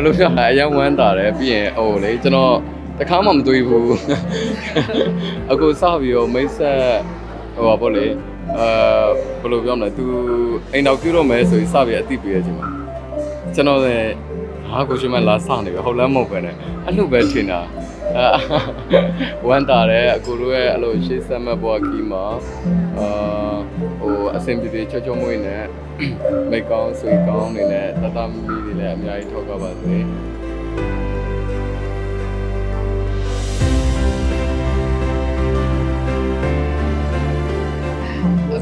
ယ်လိုပြောလဲအရင်ဝမ်းတာတယ်ပြီးရင်ဟိုလေကျွန်တော်တခါမှမတွေးဘူးအခုစပြီးတော့မိတ်ဆက်ဟိုပါပေါ့လေအဲဘယ်လိုပြောမလဲ तू အိမ်တော်ပြုတော့မယ်ဆိုရင်စပြီးအတိပေးရခြင်းပါကျွန်တော်လည်း ဟာကိုရှင်မလာစနေပြီဟုတ်လားမဟုတ်ပဲနဲ့အဲ့လိုပဲထင်တာအဲဝမ်းတာတယ်အကိုတို့ရဲ့အဲ့လိုရှေ့ဆက်မဲ့ဘွားကီမှာအာဟိုအဆင်ပြေပြေချောချောမွေးနဲ့မိတ်ကောင်းဆွေကောင်းနေနဲ့တတမီတွေလည်းအများကြီးထောက်ကြပါစေ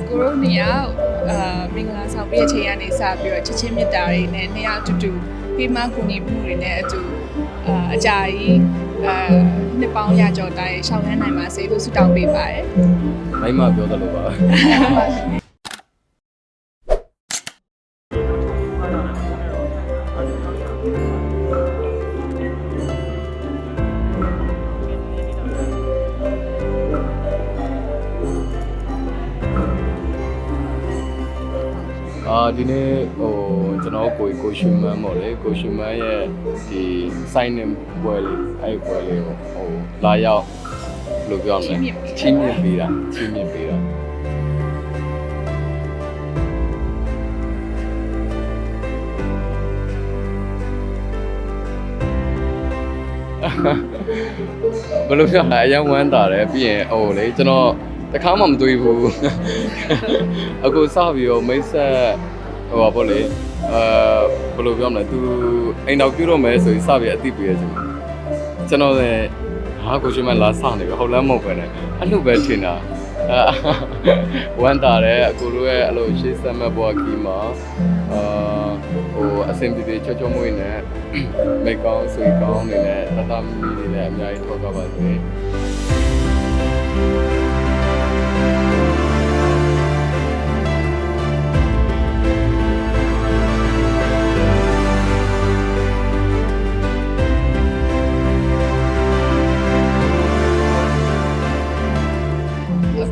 ကိုရိုနေရအာမင်္ဂလာဆောင်ပြည့်ချိန်ကနေစပြီးတော့ချစ်ချင်းမြတ်တာတွေနဲ့နေရာအတူတူ ပြီးမှကူညီမှုတွေနဲ့အတူအာအကြာကြီးအာနှစ်ပေါင်းရကြော်တိုင်းရှောင်းလန်းနိုင်ပါစေလို့ဆုတောင်းပေးပါတယ်မိမပြောသလိုပါ အာဒီနေ့ဟိုကျွန်တော်ကိုကိုရှူမန်းပေါ့လေကိုရှူမန်းရဲ့ဒီ sign in ပွဲလေးအဲ့ပွဲလေးကိုဟိုလာရောက်ဘယ်လိုပြောမလဲချင်းမြင့်ပေးတာချင်းမြင့်ပေးတာဘယ်လိုပြောလဲအရင်ဝမ်းတာတယ်ပြီးရင်ဟိုလေကျွန်တော် တခါမှမတွေးဘူးအခုစပြီးတော့မိတ်ဆက်ဟိုပါပေါ့လေအဲဘယ်လိုပြောမလဲ तू အိမ်တော်ပြုတော့မယ်ဆိုရင်စပြီးအတိပေးရခြင်းပါကျွန်တော်လည်းဟာကိုရှင်မလာစနေပြီဟုတ်လားမဟုတ်ပဲနဲ့အဲ့လိုပဲထင်တာအဲဝမ်းတာတယ်အကိုတို့ရဲ့အဲ့လိုရှေ့ဆက်မဲ့ဘွားကီမှာအာဟိုအဆင်ပြေပြေချောချောမွေးနဲ့မိတ်ကောင်းဆွေကောင်းနေနဲ့တတမီတွေလည်းအများကြီးထောက်ကြပါစေ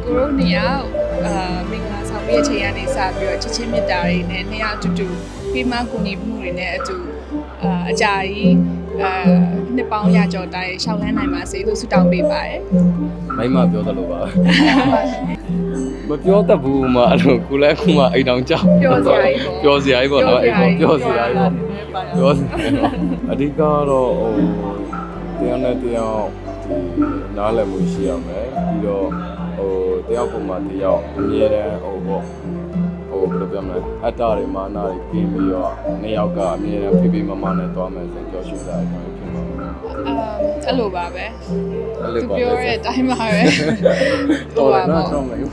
ကိုရိုနေရအာမင်္ဂလာဆောင်ပြည့်ချိန်ကနေစပြီးတော့ချစ်ချင်းမြတ်တာတွေနဲ့နေရာအတူတူပြီးမှကူညီမှုတွေနဲ့အတူအာအကြာကြီးအာနှစ်ပေါင်းရကြော်တိုင်းရှောင်းလန်းနိုင်ပါစေလို့ဆုတောင်းပေးပါတယ်မိမပြောသလိုပါမပြောတတ်ဘူးမအဲ့လိုကိုလည်းအခုမှအိမ်တောင်ကြောက်ပြောစရာကြီးပေါ့ပြောစရာကြီးပေါ့နော်အိမ်ပေါ်ပြောစရာကြီးပေါ့ပြောစရာကြီးပေါ့အဓိကတော့ဟိုတရားနဲ့တရားဒီနားလည်မှုရှိရမယ်ပြီးတော့ ဟိုတရားပုံမှာတရားအမြဲတမ်းဟိုပေါ့ဟိုဘယ်လိုပြောမလဲအတ္တတွေမာနတွေကင်းပြီးတော့နှစ်ယောက်ကအမြဲတမ်းဖိဖိမမနဲ့သွားမယ်ဆိုရင်ကြောက်ရွံ့တာအများကြီးဖြစ်မှာပါအာအဲ့လိုပါပဲအဲ့သူလိုပါပြောပဲတဲ့အတိုင်းပါပဲတော်တယ်နော်တော့မယူ